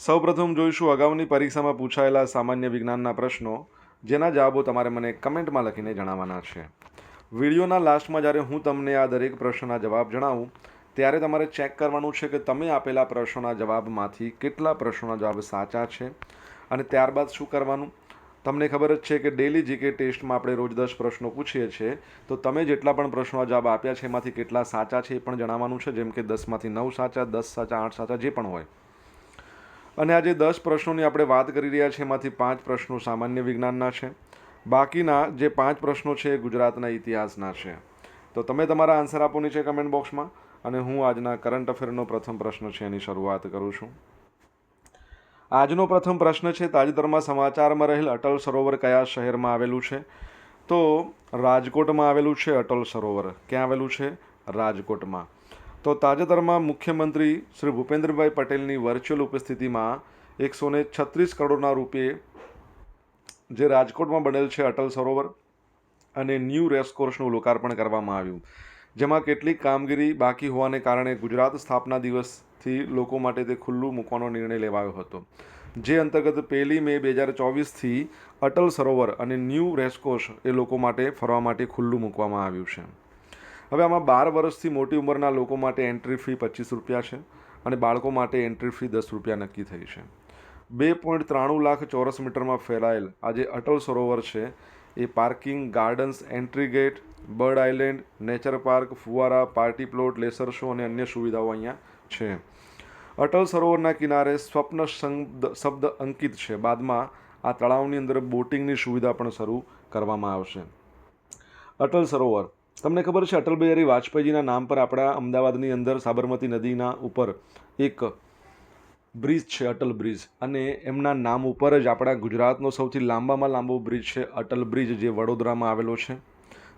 સૌપ્રથમ જોઈશું અગાઉની પરીક્ષામાં પૂછાયેલા સામાન્ય વિજ્ઞાનના પ્રશ્નો, જેના જવાબો તમારે મને કમેન્ટમાં લખીને જણાવવાના છે. વિડીયોના લાસ્ટમાં જ્યારે હું તમને આ દરેક પ્રશ્નના જવાબ જણાવું, ત્યારે તમારે ચેક કરવાનું છે કે તમે આપેલા પ્રશ્નોના જવાબમાંથી કેટલા પ્રશ્નોના જવાબ સાચા છે અને ત્યારબાદ શું કરવાનું? તમને ખબર જ છે કે ડેલી જીકે ટેસ્ટમાં આપણે રોજ દસ પ્રશ્નો પૂછીએ છીએ, તો તમે જેટલા પણ પ્રશ્નો જવાબ આપ્યા છે, એમાંથી કેટલા સાચા છે એ પણ જણાવવાનું છે, જેમ કે દસમાંથી નવ સાચા, દસ સાચા, આઠ સાચા, જે પણ હોય. અને આજે દસ પ્રશ્નોની આપણે વાત કરી રહ્યા છીએ. એમાંથી પાંચ પ્રશ્નો સામાન્ય વિજ્ઞાનના છે. બાકીના જે પાંચ પ્રશ્નો છે એ ગુજરાતના ઇતિહાસના છે. તો તમે તમારા આન્સર આપો નીચે કમેન્ટ બોક્સમાં અને હું આજના કરંટ અફેરનો પ્રથમ પ્રશ્ન છે એની શરૂઆત કરું છું. આજનો પ્રથમ પ્રશ્ન છે, તાજેતરમાં સમાચારમાં રહેલ અટલ સરોવર કયા શહેરમાં આવેલું છે? તો રાજકોટમાં આવેલું છે અટલ સરોવર. ક્યાં આવેલું છે? રાજકોટમાં. તો તાજેતરમાં મુખ્યમંત્રી શ્રી ભૂપેન્દ્રભાઈ પટેલની વર્ચ્યુઅલ ઉપસ્થિતિમાં એકસો ને છત્રીસ કરોડના રૂપિયે જે રાજકોટમાં બનેલ છે અટલ સરોવર અને ન્યૂ રેસકોર્સનું લોકાર્પણ કરવામાં આવ્યું. જેમાં કેટલીક કામગીરી બાકી હોવાને કારણે ગુજરાત સ્થાપના દિવસથી લોકો માટે તે ખુલ્લું મૂકવાનો નિર્ણય લેવાયો હતો. જે અંતર્ગત પહેલી મે બે હજાર ચોવીસથી અટલ સરોવર અને ન્યૂ રેસકોર્સ એ લોકો માટે ફરવા માટે ખુલ્લું મૂકવામાં આવ્યું છે. હવે આમાં બાર વર્ષથી મોટી ઉંમરના લોકો માટે એન્ટ્રી ફી પચીસ રૂપિયા છે અને બાળકો માટે એન્ટ્રી ફી દસ રૂપિયા નક્કી થઈ છે. બે પોઈન્ટ ત્રાણું લાખ ચોરસ મીટરમાં ફેલાયેલ આ જે અટલ સરોવર છે. એ parking gardens entry gate bird island, nature park, ફુવારા, પાર્ટી પ્લોટ, લેસર શો અને અન્ય સુવિધાઓ અહીંયા છે. અટલ સરોવરના કિનારે સ્વપ્ન શબ્દ શબ્દ અંકિત છે. બાદમાં આ તળાવની અંદર બોટિંગની સુવિધા પણ શરૂ કરવામાં આવશે. અટલ સરોવર તમને ખબર છે, અટલ બિહારી વાજપેયીજીના નામ પર આપણા અમદાવાદની અંદર સાબરમતી નદીના ઉપર એક બ્રિજ છે, અટલ બ્રિજ. અને એમના નામ ઉપર જ આપણા ગુજરાતનો સૌથી લાંબામાં લાંબો બ્રિજ છે, અટલ બ્રિજ, જે વડોદરામાં આવેલો છે,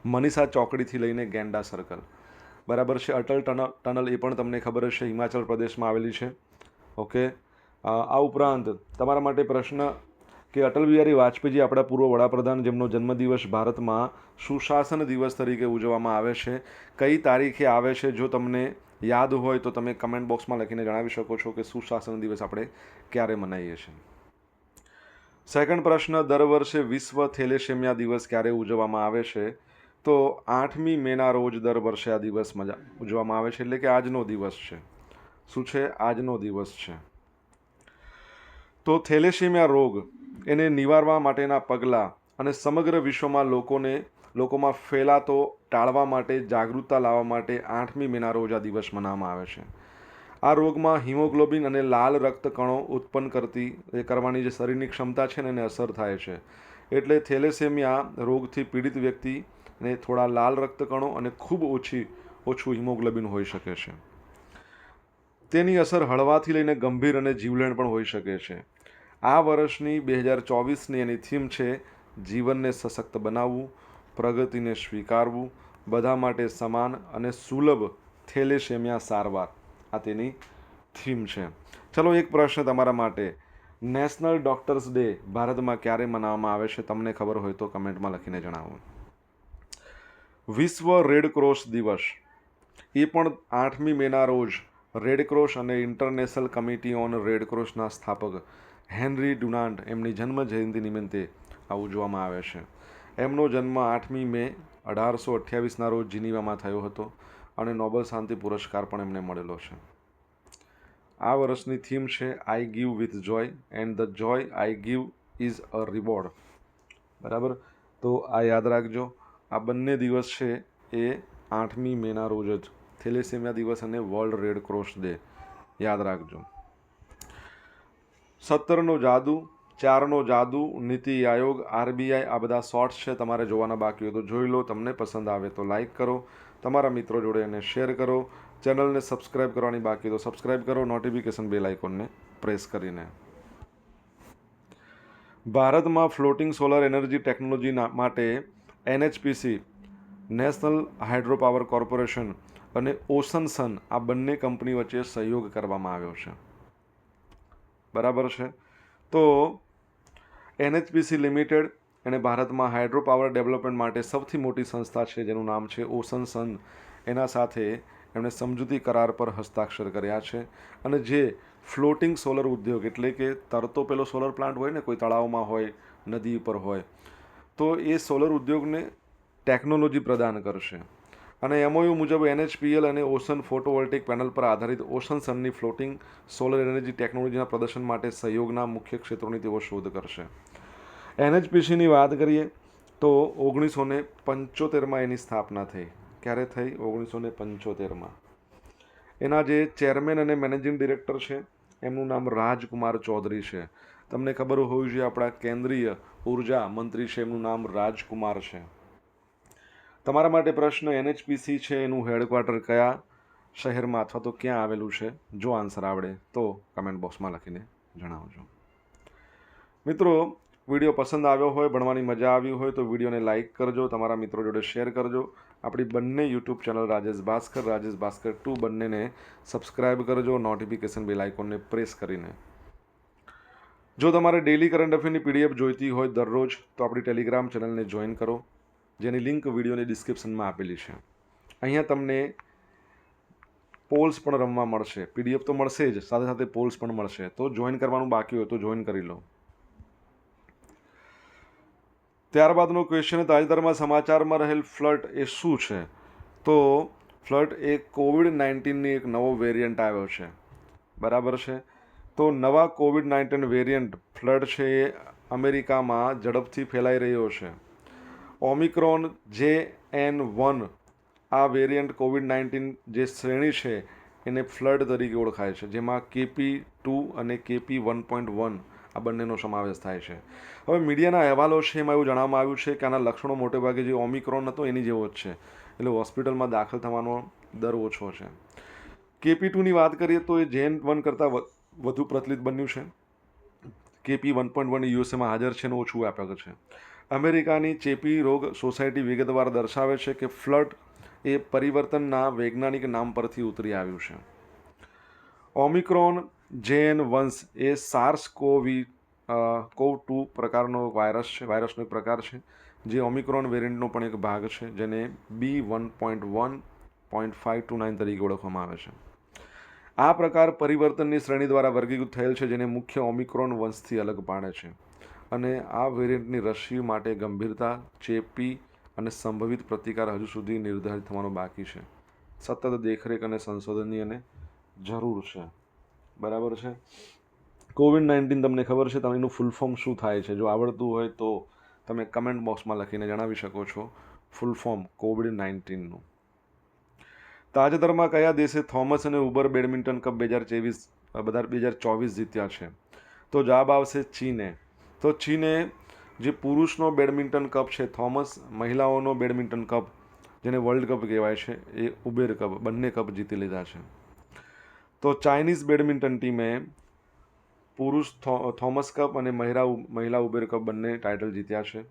મનીષા ચોકડીથી લઈને ગેંડા સર્કલ. બરાબર છે, અટલ ટનલ ટનલ એ પણ તમને ખબર હશે, હિમાચલ પ્રદેશમાં આવેલી છે. ઓકે? આ ઉપરાંત તમારા માટે પ્રશ્ન કે અટલ બિહારી વાજપેયીજી આપણા પૂર્વ વડાપ્રધાન, જેમનો જન્મદિવસ ભારતમાં સુશાસન દિવસ તરીકે ઉજવવામાં આવે છે, કઈ તારીખે આવે છે, જો તમને યાદ હોય તો તમે કમેન્ટ બોક્સમાં લખીને જણાવી શકો છો કે સુશાસન દિવસ આપણે ક્યારે મનાવીએ છીએ. સેકન્ડ પ્રશ્ન, દર વર્ષે વિશ્વ થેલેસેમિયા દિવસ ક્યારે ઉજવવામાં આવે છે? તો આઠમી મેના રોજ દર વર્ષે આ દિવસ મજા ઉજવવામાં આવે છે, એટલે કે આજનો દિવસ છે. શું છે? આજનો દિવસ છે. તો થેલેસેમિયા રોગ એને નિવારવા માટેના પગલાં અને સમગ્ર વિશ્વમાં લોકોને, લોકોમાં ફેલાતો ટાળવા માટે, જાગૃતતા લાવવા માટે આઠમી મેના રોજ દિવસ મનાવવામાં આવે છે. આ રોગમાં હિમોગ્લોબિન અને લાલ રક્તકણો ઉત્પન્ન કરતી, એ કરવાની જે શરીરની ક્ષમતા છે ને એને અસર થાય છે. એટલે થેલેસેમિયા રોગથી પીડિત વ્યક્તિને થોડા લાલ રક્તકણો અને ખૂબ ઓછી, ઓછું હિમોગ્લોબિન હોઈ શકે છે. તેની અસર હળવાથી લઈને ગંભીર અને જીવલેણ પણ હોઈ શકે છે. આ વર્ષની બે હજાર ચોવીસની એની થીમ છે જીવનને સશક્ત બનાવવું, પ્રગતિને સ્વીકારવું, બધા માટે સમાન અને સુલભ થેલેસેમિયા સારવાર. આ તેની થીમ છે. ચલો એક પ્રશ્ન તમારા માટે. નેશનલ ડૉક્ટર્સ ડે ભારતમાં ક્યારે મનાવવામાં આવે છે તમને ખબર હોય તો કમેન્ટમાં લખીને જણાવો. વિશ્વ રેડ ક્રોસ દિવસ. એ પણ આઠમી મેના રોજ રેડ ક્રોસ અને ઇન્ટરનેશનલ કમિટી ઓન રેડ ક્રોસના સ્થાપક હેનરી ડુનાન્ટ એમની જન્મ જયંતિ નિમિત્તે આ ઉજવવામાં આવે છે. એમનો જન્મ આઠમી મે અઢારસો અઠ્યાવીસના રોજ જીનીવામાં થયો હતો અને નોબલ શાંતિ પુરસ્કાર પણ એમને મળેલો છે. આ વર્ષની થીમ છે I give with joy and the joy I give is a reward બરાબર? તો આ યાદ રાખજો, આ બંને દિવસ છે એ આઠમી મેના રોજ જ. થેલેસેમિયા દિવસ અને વર્લ્ડ રેડ ક્રોસ ડે. યાદ રાખજો. સત્તરનો જાદુ, ચારનો જાદુ, નીતિ આયોગ, આરબીઆઈ આ બધા શોર્ટ્સ છે, તમારે જોવાના બાકી હોય તો જોઈ લો, તમને પસંદ આવે તો લાઇક કરો, તમારા મિત્રો જોડે એને શેર કરો ચેનલને સબસ્ક્રાઇબ કરવાની બાકી તો સબસ્ક્રાઇબ કરો નોટિફિકેશન બેલ આઇકોનને પ્રેસ કરીને. ભારતમાં ફ્લોટિંગ સોલર એનર્જી ટેકનોલોજી માટે NHPC National Hydro Power Corporation અને ઓશન સન આ બંને કંપની વચ્ચે સહયોગ કરવામાં આવ્યો છે. બરાબર છે? તો એનએચપીસી લિમિટેડ એણે ભારતમાં હાઇડ્રો પાવર ડેવલપમેન્ટ માટે સૌથી મોટી સંસ્થા છે, જેનું નામ છે ઓસન સન. એના સાથે એમણે સમજૂતી કરાર પર હસ્તાક્ષર કર્યા છે અને જે ફ્લોટિંગ સોલર ઉદ્યોગ એટલે કે તરતો પેલો સોલર પ્લાન્ટ હોય ને, કોઈ તળાવમાં હોય, નદી ઉપર હોય, તો એ સોલર ઉદ્યોગને ટેકનોલોજી પ્રદાન કરશે. અને એમઓયુ મુજબ એનએચપીએલ અને ઓશન ફોટોવોલ્ટેક પેનલ પર આધારિત ઓશન સનની ફ્લોટિંગ સોલર એનર્જી ટેકનોલોજીના પ્રદર્શન માટે સહયોગના મુખ્ય ક્ષેત્રોની તેઓ શોધ કરશે. એનએચપીસીની વાત કરીએ તો ઓગણીસો ને પંચોતેરમાં એની સ્થાપના થઈ. ક્યારે થઈ? ઓગણીસો ને પંચોતેરમાં. એના જે ચેરમેન અને મેનેજિંગ ડિરેક્ટર છે, એમનું નામ રાજકુમાર ચૌધરી છે. તમને ખબર હોવી જોઈએ આપણા કેન્દ્રીય ઊર્જા મંત્રી છે, એમનું નામ રાજકુમાર છે. તમારા માટે પ્રશ્ન એનએચપીસી છે, એનું હેડક્વાર્ટર કયા શહેરમાં અથવા તો ક્યાં આવેલું છે? જો આન્સર આવડે તો કમેન્ટ બોક્સમાં લખીને જણાવજો. મિત્રો, વીડિયો પસંદ આવ્યો હોય, ભણવાની મજા આવી હોય તો વિડીયોને લાઇક કરજો, તમારા મિત્રો જોડે શેર કરજો. આપણી બંને YouTube channel Rajesh Bhaskar Rajesh Bhaskar two બંનેને સબસ્ક્રાઇબ કરજો નોટિફિકેશન બેલ આઇકોનને પ્રેસ કરીને. જો તમારે ડેલી કરંટ અફેરની પીડીએફ જોઈતી હોય દરરોજ, તો આપણી ટેલિગ્રામ ચેનલને જોઈન કરો. જેની લિંક વિડીયોની ડિસ્ક્રિપ્શનમાં આપેલી છે. અહીંયા તમને પોલ્સ પણ રમવા મળશે. પીડીએફ તો મળશે જ, સાથે સાથે પોલ્સ પણ મળશે. તો જોઈન કરવાનું બાકી હોય તો જોઈન કરી લો. ત્યારબાદનો ક્વેશ્ચન તાજેતરમાં સમાચારમાં રહેલ ફ્લડ એ શું છે? તો ફ્લડ એ કોવિડ નાઇન્ટીનની એક નવો વેરિયન્ટ આવ્યો છે. બરાબર છે? તો નવા કોવિડ નાઇન્ટીન વેરિયન્ટ ફ્લડ છે એ અમેરિકામાં ઝડપથી ફેલાઈ રહ્યો છે. ઓમિક્રોન જે એન વન, આ વેરિયન્ટ કોવિડ નાઇન્ટીન જે શ્રેણી છે, એને ફ્લડ તરીકે ઓળખાય છે, જેમાં કેપી ટુ અને કેપી વન પોઈન્ટ વન, આ બંનેનો સમાવેશ થાય છે. હવે મીડિયાના અહેવાલો છે એમાં એવું જણાવવામાં આવ્યું છે કે આના લક્ષણો મોટે ભાગે જે ઓમિક્રોન હતો એની જેવો જ છે, એટલે હોસ્પિટલમાં દાખલ થવાનો દર ઓછો છે. કેપી ટુની વાત કરીએ તો એ જેન વન કરતાં વધુ પ્રચલિત બન્યું છે. કેપી વન પોઈન્ટ વન યુએસએમાં હાજર છે અને ઓછું વ્યાપક છે. અમેરિકાની ચેપી રોગ સોસાયટી વિગતવાર દર્શાવે છે કે ફ્લડ એ પરિવર્તનના વૈજ્ઞાનિક નામ પરથી ઉતરી આવ્યું છે. ઓમિક્રોન જેન વંશ એ સાર્સ કોવી કોવ ટુ પ્રકારનો વાયરસ છે, વાયરસનો એક પ્રકાર છે, જે ઓમિક્રોન વેરિયન્ટનો પણ એક ભાગ છે, જેને B one point one point five two nine તરીકે ઓળખવામાં આવે છે. આ પ્રકાર પરિવર્તનની શ્રેણી દ્વારા વર્ગીકૃત થયેલ છે, જેને મુખ્ય ઓમિક્રોન વંશથી અલગ પાડે છે. અને આ વેરિયન્ટની રસી માટે ગંભીરતા, ચેપી અને સંભવિત પ્રતિકાર હજુ સુધી નિર્ધારિત થવાનો બાકી છે. સતત દેખરેખ અને સંશોધનની અને જરૂર છે. બરાબર છે? કોવિડ નાઇન્ટીન તમને ખબર છે તમે એનું ફૂલ ફોર્મ શું થાય છે? જો આવડતું હોય તો તમે કમેન્ટ બોક્સમાં લખીને જણાવી શકો છો ફૂલ ફોર્મ કોવિડ નાઇન્ટીનનું. તાજેતરમાં કયા દેશે થોમસ અને ઉબર બેડમિન્ટન કપ બે હજાર ચોવીસ બધા બે હજાર ચોવીસ જીત્યા છે? તો જવાબ આવશે ચીને. તો ચીને જે પુરુષનો બેડમિન્ટન કપ છે, થોમસ, મહિલાઓનો બેડમિન્ટન કપ, જેને વર્લ્ડ કપ કહેવાય છે, એ ઉબેર કપ, બંને કપ જીતી લીધા છે. તો ચાઇનીઝ બેડમિન્ટન ટીમે પુરુષ થોમસ કપ અને મહિલા મહિલા ઉબેર કપ બંને ટાઇટલ જીત્યા છે.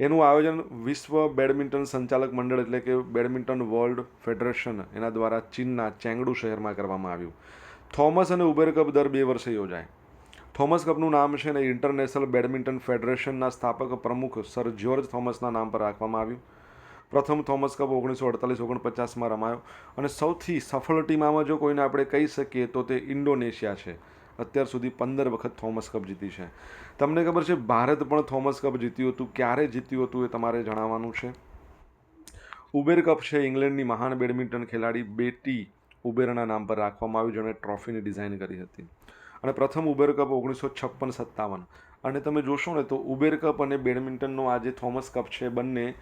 એનું આયોજન વિશ્વ બેડમિન્ટન સંચાલક મંડળ એટલે કે બેડમિન્ટન વર્લ્ડ ફેડરેશન એના દ્વારા ચીનના ચેંગડુ શહેરમાં કરવામાં આવ્યું. થોમસ અને ઉબેર કપ દર બે વર્ષે યોજાય. થોમસ કપનું નામ છે ને ઇન્ટરનેશનલ બેડમિન્ટન ફેડરેશનના સ્થાપક પ્રમુખ સર જ્યોર્જ થોમસના નામ પર રાખવામાં આવ્યું. પ્રથમ થોમસ કપ ઓગણીસો અડતાલીસ ઓગણપચાસમાં રમાયો અને સૌથી સફળ ટીમામાં જો કોઈને આપણે કહી શકીએ તો તે ઇન્ડોનેશિયા છે. અત્યાર સુધી પંદર વખત થોમસ કપ જીતી છે. તમને ખબર છે ભારત પણ થોમસ કપ જીત્યું હતું. ક્યારે જીત્યું હતું એ તમારે જણાવવાનું છે? ઉબેર કપ છે ઇંગ્લેન્ડની મહાન બેડમિન્ટન ખેલાડી બેટી ઉબેરના નામ પર રાખવામાં આવ્યું જેણે ટ્રોફીની ડિઝાઇન કરી હતી. અને પ્રથમ ઉબેર કપ ઓગણીસો છપ્પન સત્તાવન. અને તમે જોશો ને તો ઉબેર કપ અને બેડમિન્ટનનો આ જે થોમસ કપ છે, બંને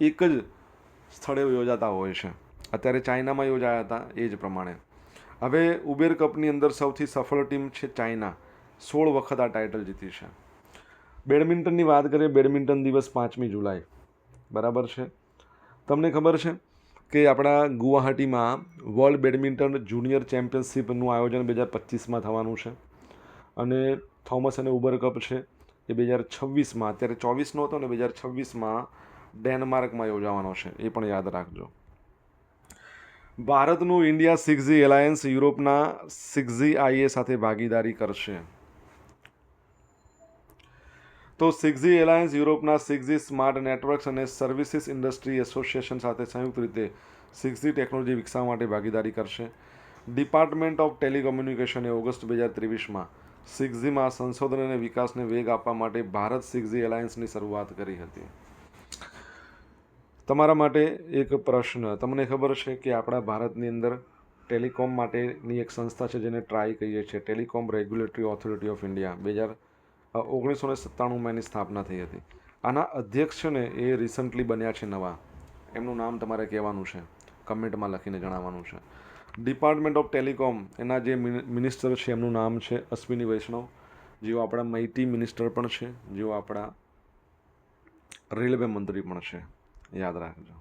એક જ સ્થળે યોજાતા હોય છે. અત્યારે ચાઇનામાં યોજાયા હતા એ જ પ્રમાણે. હવે ઉબેર કપની અંદર સૌથી સફળ ટીમ છે ચાઇના. સોળ વખત આ ટાઇટલ જીતી છે. બેડમિન્ટનની વાત કરીએ, બેડમિન્ટન દિવસ પાંચમી જુલાઈ. બરાબર છે? તમને ખબર છે કે આપણા ગુવાહાટીમાં વર્લ્ડ બેડમિન્ટન જુનિયર ચેમ્પિયનશિપનું આયોજન બે હજાર પચીસમાં થવાનું છે. અને થોમસ અને ઉબર કપ છે, એ બે હજાર છવ્વીસમાં, અત્યારે ચોવીસનો હતો ને બે હજાર છવ્વીસમાં ડેનમાર્કમાં યોજાવાનો છે, એ પણ યાદ રાખજો. ભારતનું ઇન્ડિયા સિક્સજી એલાયન્સ યુરોપના સિક્સજી આઈએ સાથે ભાગીદારી કરશે. તો સિક્સજી એલાયન્સ યુરોપના six G smart networks and services industry association સાથે સંયુક્ત રીતે સિક્સજી ટેકનોલોજી વિકસાવવા માટે ભાગીદારી કરશે. ડિપાર્ટમેન્ટ ઓફ ટેલિકોમ્યુનિકેશને ઓગસ્ટ બે હજાર ત્રેવીસમાં સિક્સજીમાં સંશોધન અને વિકાસને વેગ આપવા માટે ભારત સિક્સજી એલાયન્સની શરૂઆત કરી હતી. તમારા માટે એક પ્રશ્ન. તમને ખબર છે કે આપણા ભારતની અંદર ટેલિકોમ માટેની એક સંસ્થા છે જેને ટ્રાય કહીએ છીએ. Telecom regulatory authority of India. બે હજાર ઓગણીસો ને સત્તાણુંમાં એની સ્થાપના થઈ હતી. આના અધ્યક્ષ છે ને એ રિસન્ટલી બન્યા છે નવા. એમનું નામ તમારે કહેવાનું છે. કમેન્ટમાં લખીને જણાવવાનું છે. ડિપાર્ટમેન્ટ ઓફ ટેલિકોમ એના જે મિનિસ્ટર છે, એમનું નામ છે અશ્વિની વૈષ્ણવ. જેઓ આપણા માહિતી મિનિસ્ટર પણ છે, જેઓ આપણા રેલવે મંત્રી પણ છે. યાદ રાખજો.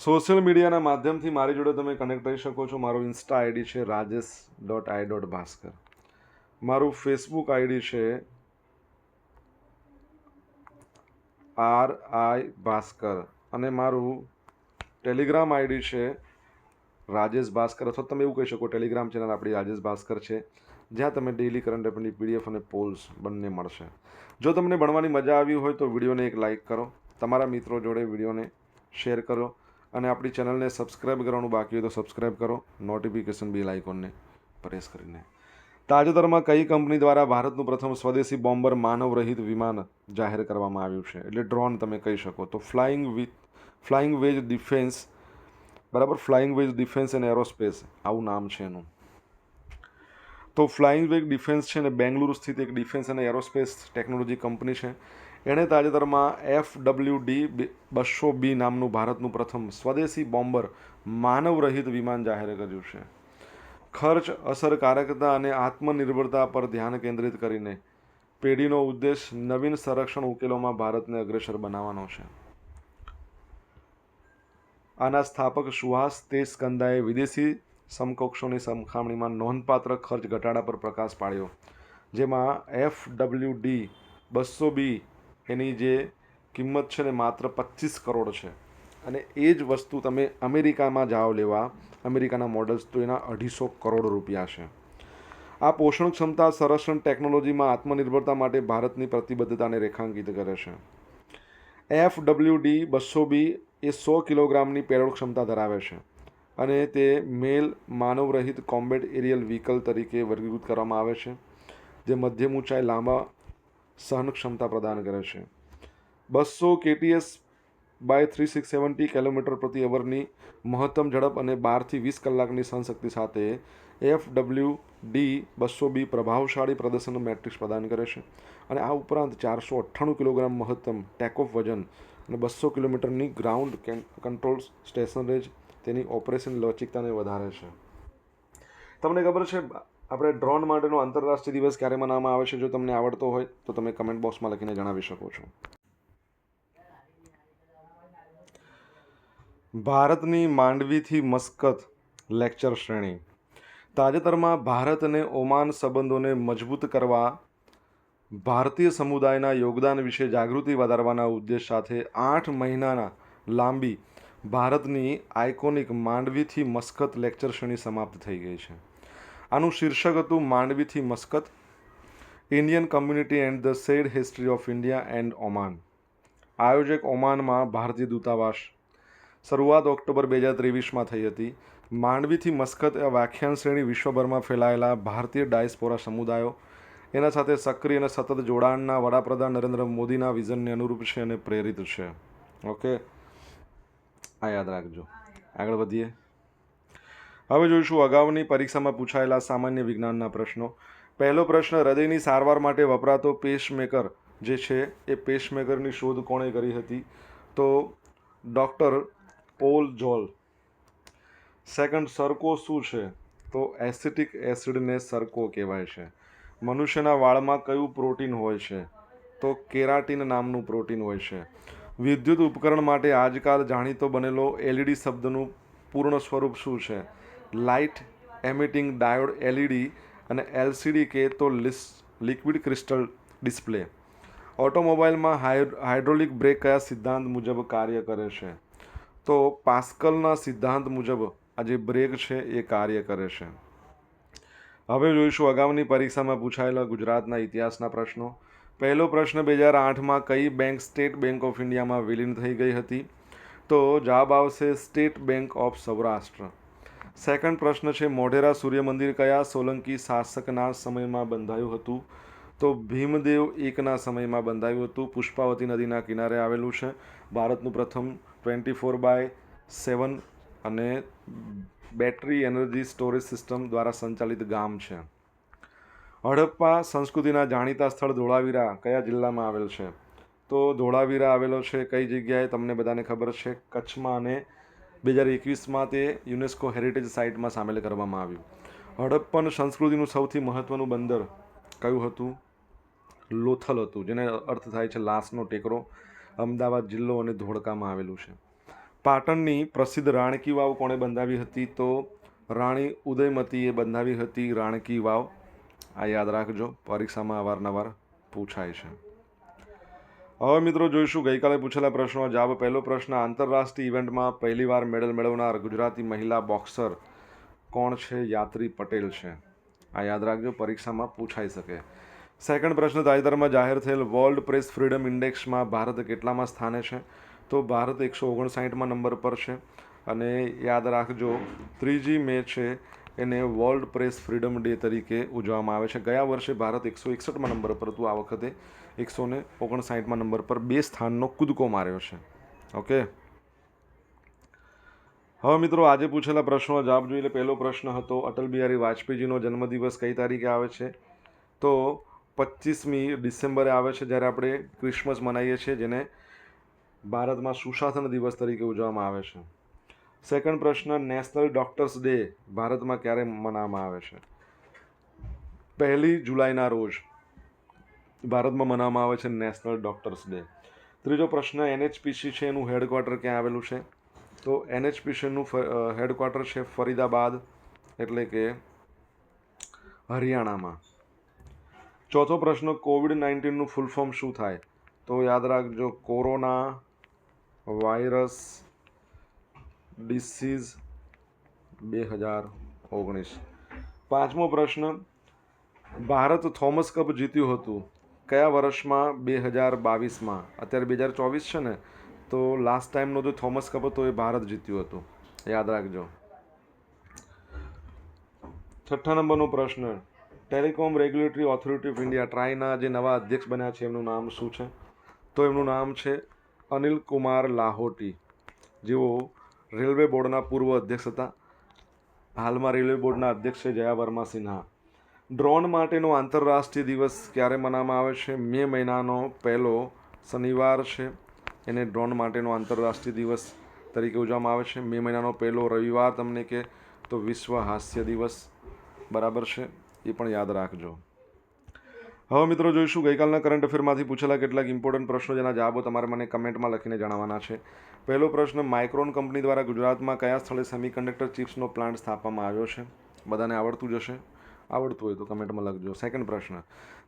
સોશિયલ મીડિયાના માધ્યમથી મારી જોડે તમે કનેક્ટ થઈ શકો છો. મારું ઇન્સ્ટા આઈડી છે Rajesh dot I dot Bhaskar મારું ફેસબુક આઈડી છે આર આઈ ભાસ્કર અને મારું ટેલિગ્રામ આઈડી છે રાજેશ ભાસ્કર અથવા તમે એવું કહી શકો ટેલિગ્રામ ચેનલ આપણી રાજેશ ભાસ્કર છે. જ્યાં તમે ડેઇલી કરંટ અફેરની પીડીએફ અને પોલ્સ બંને મળશે. જો તમને ભણવાની મજા આવી હોય તો વિડીયોને એક લાઇક કરો. તમારા મિત્રો જોડે વિડીયોને શેર કરો અને આપણી ચેનલને સબસ્ક્રાઇબ કરવાનું બાકી હોય તો સબસ્ક્રાઇબ કરો. નોટિફિકેશન બી આઇકોનને પ્રેસ કરીને. તાજેતરમાં કઈ કંપની દ્વારા ભારતનું પ્રથમ સ્વદેશી બોમ્બર માનવ રહિત વિમાન જાહેર કરવામાં આવ્યું છે? એટલે ડ્રોન તમે કહી શકો તો flying with flying wedge defence બરાબર? Flying wedge defence and aerospace આવું નામ છે એનું. તો ફ્લાઇંગ વેગ ડિફેન્સ છે ને, બેંગલુરુ સ્થિત એક ડિફેન્સ અને એરોસ્પેસ ટેકનોલોજી કંપની છે. એણે તાજેતરમાં એફ ડબલ્યુ ડી બસો બી નામનું ભારતનું પ્રથમ સ્વદેશી બોમ્બર માનવરહિત વિમાન જાહેર કર્યું છે. ખર્ચ, અસરકારકતા અને આત્મનિર્ભરતા પર ધ્યાન કેન્દ્રિત કરીને. પેઢીનો ઉદ્દેશ નવીન સંરક્ષણ ઉકેલોમાં ભારતને અગ્રેસર બનાવવાનો છે. આના સ્થાપક સુહાસ તેજસ્કંદાએ વિદેશી સમકક્ષોની સરખામણીમાં નોંધપાત્ર ખર્ચ ઘટાડા પર પ્રકાશ પાડ્યો, જેમાં એફ ડબલ્યુ ડી બસો બી એની જે કિંમત છે ને માત્ર પચીસ કરોડ છે. અને એ જ વસ્તુ તમે અમેરિકામાં જાઓ લેવા, અમેરિકાના મોડલ્સ તો એના અઢીસો કરોડ રૂપિયા છે. આ પોષણ ક્ષમતા સંરક્ષણ ટેકનોલોજીમાં આત્મનિર્ભરતા માટે ભારતની પ્રતિબદ્ધતાને રેખાંકિત કરે છે. એફ ડબલ્યુ ડી બસો બી એ સો કિલોગ્રામની પેરોડ ક્ષમતા ધરાવે છે અને તે મેલ માનવરહિત કોમ્બેટ એરિયલ વ્હીકલ તરીકે વર્ગીકૃત કરવામાં આવે છે, જે મધ્યમ ઊંચાઈ, લાંબા સહન ક્ષમતા પ્રદાન કરે છે. બસો KTS by three six seventy kilometre પ્રતિ અવરની મહત્તમ ઝડપ અને બારથી વીસ કલાકની સહનશક્તિ સાથે એફ ડબલ્યુ ડી બસો બી પ્રભાવશાળી પ્રદર્શન મેટ્રિક્સ પ્રદાન કરે છે અને આ ઉપરાંત ચારસો અઠ્ઠાણું કિલોગ્રામ મહત્તમ ટેકઓફ વજન અને બસો કિલોમીટરની ગ્રાઉન્ડ કંટ્રોલ સ્ટેશનરેજ તેની ઓપરેશન લવચિકતાને વધારે છે. તમને ખબર છે, આપણે ડ્રોન માટેનો આંતરરાષ્ટ્રીય દિવસ ક્યારે મનાવવામાં આવે છે? જો તમને આવડતો હોય, તો તમે કમેન્ટ બોક્સમાં લખીને જણાવી શકો છો. ભારતની માંડવીથી મસ્કત લેક્ચર શ્રેણી. તાજેતરમાં ભારત અને ઓમાન સંબંધોને મજબૂત કરવા ભારતીય સમુદાયના યોગદાન વિશે જાગૃતિ વધારવાના ઉદ્દેશ સાથે આઠ મહિનાના લાંબી ભારતની આઇકોનિક માંડવીથી મસ્કત લેક્ચર શ્રેણી સમાપ્ત થઈ ગઈ છે. આનું શીર્ષક હતું માંડવીથી Muscat, Indian community and the sad history of India and Oman. આયોજક ઓમાનમાં ભારતીય દૂતાવાસ. શરૂઆત ઓક્ટોબર બે હજાર ત્રેવીસમાં થઈ હતી. માંડવીથી મસ્કત એ વ્યાખ્યાન શ્રેણી વિશ્વભરમાં ફેલાયેલા ભારતીય ડાયસ્પોરા સમુદાયો એના સાથે સક્રિય અને સતત જોડાણના વડાપ્રધાન નરેન્દ્ર મોદીના વિઝનને અનુરૂપ છે અને પ્રેરિત છે. ઓકે? આ યાદ રાખજો. આગળ વધીએ. હવે જોઈશું અગાઉની પરીક્ષામાં પૂછાયેલા સામાન્ય વિજ્ઞાનના પ્રશ્નો. પહેલો પ્રશ્ન, હૃદયની સારવાર માટે વપરાતો પેસમેકર જે છે, એ પેસમેકરની શોધ કોણે કરી હતી? તો ડૉક્ટર પોલ જોલ. સેકન્ડ, સરકો શું છે? તો એસિટિક એસિડને સરકો કહેવાય છે. મનુષ્યના વાળમાં કયું પ્રોટીન હોય છે? તો કેરાટીન નામનું પ્રોટીન હોય છે. વિદ્યુત ઉપકરણ માટે આજકાલ જાણીતો બનેલો એલઈડી શબ્દનું પૂર્ણ સ્વરૂપ શું છે? લાઇટ, એમિટિંગ ડાયોડ એલઈડી અને એલસીડી કે તો લિસ, લિક્વિડ ક્રિસ્ટલ ડિસ્પ્લે. ઓટોમોબાઈલમાં હાઇડ હાઇડ્રોલિક બ્રેક કયા સિદ્ધાંત મુજબ કાર્ય કરે છે? તો પાસ્કલના સિદ્ધાંત મુજબ આ જે બ્રેક છે એ કાર્ય કરે છે. હવે જોઈશું અગાઉની પરીક્ષામાં પૂછાયેલા ગુજરાતના ઇતિહાસના પ્રશ્નો. પહેલો પ્રશ્ન બે હજાર આઠમાં કઈ બેંક સ્ટેટ બેંક ઓફ ઇન્ડિયામાં વિલીન થઈ ગઈ હતી? તો જવાબ આવશે state bank of Saurashtra. Second પ્રશ્ન છે, મોઢેરા સૂર્ય મંદિર કયા સોલંકી શાસકના સમયમાં બંધાયું હતું? તો ભીમદેવ એકના સમયમાં બંધાયું હતું. પુષ્પાવતી નદીના કિનારે આવેલું છે. ભારતનું પ્રથમ ટ્વેન્ટી ફોર બાય સેવન અને બેટરી એનર્જી સ્ટોરેજ સિસ્ટમ દ્વારા સંચાલિત ગામ છે. હડપ્પા સંસ્કૃતિના જાણીતા સ્થળ ધોળાવીરા કયા જિલ્લામાં આવેલ છે? તો ધોળાવીરા આવેલો છે કઈ જગ્યાએ તમને બધાને ખબર છે? કચ્છમાં અને બે હજાર એકવીસમાં તે યુનેસ્કો હેરિટેજ સાઇટમાં સામેલ કરવામાં આવ્યું. હડપ્પન સંસ્કૃતિનું સૌથી મહત્ત્વનું બંદર કયું હતું? લોથલ હતું, જેને અર્થ થાય છે લાસનો ટેકરો. અમદાવાદ જિલ્લો અને ધોળકામાં આવેલું છે. પાટણની પ્રસિદ્ધ રાણકી વાવ કોણે બંધાવી હતી તો રાણી ઉદયમતીએ બંધાવી હતી રાણકી વાવ. આ યાદ રાખજો, પરીક્ષામાં અવારનવાર પૂછાય છે. હવે મિત્રો જોઈશું, ગઈકાલે પૂછેલા પ્રશ્નો. જવાબ પહેલો પ્રશ્ન, આંતરરાષ્ટ્રીય ઇવેન્ટમાં પહેલીવાર મેડલ મેળવનાર ગુજરાતી મહિલા બોક્સર કોણ છે? યાત્રી પટેલ છે. આ યાદ રાખજો, પરીક્ષામાં પૂછાઈ શકે. સેકન્ડ પ્રશ્ન, તાજેતરમાં જાહેર થયેલ વર્લ્ડ પ્રેસ ફ્રીડમ ઇન્ડેક્સમાં ભારત કેટલામાં સ્થાને છે? તો ભારત એકસો ઓગણસાઠમાં નંબર પર છે. અને યાદ રાખજો, ત્રીજી મે છે એને વર્લ્ડ પ્રેસ ફ્રીડમ ડે તરીકે ઉજવવામાં આવે છે. ગયા વર્ષે ભારત એકસો એકસઠમાં નંબર પર હતું. આ વખતે એકસો ને ઓગણસાઠમાં નંબર પર બે સ્થાનનો કૂદકો માર્યો છે. ઓકે? હવે મિત્રો, આજે પૂછેલા પ્રશ્નો, જવાબ જોઈએ પહેલો પ્રશ્ન હતો, અટલ બિહારી વાજપેયીજીનો જન્મદિવસ કઈ તારીખે આવે છે? તો પચીસમી ડિસેમ્બરે આવે છે, જ્યારે આપણે ક્રિસમસ મનાવીએ છીએ, જેને ભારતમાં સુશાસન દિવસ તરીકે ઉજવવામાં આવે છે. સેકન્ડ પ્રશ્ન નેશનલ ડોક્ટર્સ ડે ભારતમાં ક્યારે મનાવવામાં આવે છે? પહેલી જુલાઈના રોજ ભારતમાં મનાવવામાં આવે છે નેશનલ ડોક્ટર્સ ડે ત્રીજો પ્રશ્ન, એનએચપીસી છે એનું હેડક્વાર્ટર ક્યાં આવેલું છે? તો એનએચપીસીનું હેડક્વાર્ટર છે ફરીદાબાદ, એટલે કે હરિયાણામાં. ચોથો પ્રશ્ન, કોવિડ નાઇન્ટીનનું ફૂલ ફોર્મ શું થાય? તો યાદ રાખજો, કોરોના વાયરસ ડિસીઝ બે હજાર ઓગણીસ. પાંચમો પ્રશ્ન, ભારત થોમસ કપ જીત્યું હતું કયા વર્ષમાં? બે હજાર બાવીસમાં. અત્યારે બે હજાર ચોવીસ છે ને, તો લાસ્ટ ટાઈમનો જે થોમસ કપ હતો એ ભારત જીત્યું હતું. યાદ રાખજો. છઠ્ઠા નંબરનો પ્રશ્ન, telecom regulatory authority of India, ટ્રાયના જે નવા અધ્યક્ષ બન્યા છે, એમનું નામ શું છે? તો એમનું નામ છે અનિલ કુમાર લાહોટી, જેઓ રેલવે બોર્ડના પૂર્વ અધ્યક્ષ હતા. હાલમાં રેલવે બોર્ડના અધ્યક્ષ છે જયા વર્મા સિન્હા. ડ્રોન માટેનો આંતરરાષ્ટ્રીય દિવસ ક્યારે મનાવવામાં આવે છે? મે મહિનાનો પહેલો શનિવાર છે. એને ડ્રોન માટેનો આંતરરાષ્ટ્રીય દિવસ તરીકે ઉજવવામાં આવે છે. મે મહિનાનો પહેલો રવિવાર, તમને કે તો વિશ્વ હાસ્ય દિવસ. બરાબર છે? એ પણ યાદ રાખજો. હવે મિત્રો જોઈશું, ગઈકાલના કરંટ અફેરમાંથી પૂછેલા કેટલાક ઇમ્પોર્ટન્ટ પ્રશ્નો જેના જવાબો તમારે મને કમેન્ટમાં લખીને જણાવવાના છે. પહેલો પ્રશ્ન માઇક્રોન કંપની દ્વારા ગુજરાતમાં કયા સ્થળે સેમિકન્ડક્ટર ચિપ્સનો પ્લાન્ટ સ્થાપવામાં આવ્યો છે? બધાને આવડતું જશે? આવડતું હોય તો કમેન્ટમાં લખજો. સેકન્ડ પ્રશ્ન,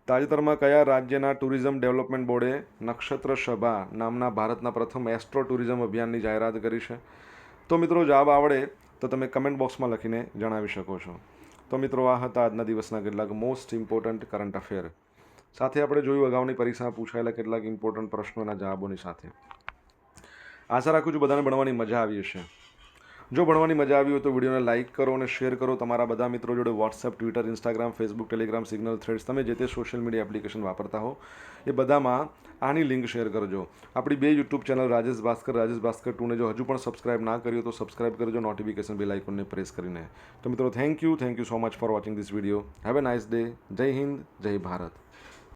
તાજેતરમાં કયા રાજ્યના ટુરિઝમ ડેવલપમેન્ટ બોર્ડે નક્ષત્ર સભા નામના ભારતના પ્રથમ એસ્ટ્રો ટુરિઝમ અભિયાનની જાહેરાત કરી છે? તો મિત્રો જવાબ આવડે તો તમે કમેન્ટ બોક્સમાં લખીને જણાવી શકો છો. તો મિત્રો આ હતા આજના દિવસના કેટલાક મોસ્ટ ઇમ્પોર્ટન્ટ કરંટ અફેર સાથે આપણે જોયું, અગાઉની પરીક્ષામાં પૂછાયેલા કેટલાક ઇમ્પોર્ટન્ટ પ્રશ્નોના જવાબોની સાથે. આશા રાખું છું બધાને ભણવાની મજા આવી હશે. જો ભણવાની મજા આવી હોય તો વિડીયોને લાઇક કરો અને શેર કરો. તમારા બધા મિત્રો જોડે WhatsApp Twitter Instagram Facebook Telegram Signal Threads તમે જે તે સોશિયલ મીડિયા એપ્લિકેશન વાપરતા હો, એ બધામાં આની લિંક શેર કરજો. આપણી બે યુટ્યુબ ચેનલ રાજેશ ભાસ્કર રાજેશ ભાસ્કર ટુને જો હજુ પણ સબસ્ક્રાઇબ ના કર્યો તો સબસ્ક્રાઇબ કરજો નોટિફિકેશન બેલ આઇકોનને પ્રેસ કરીને. તો મિત્રો thank you thank you so much for watching this video have a nice day Jai Hind Jai Bharat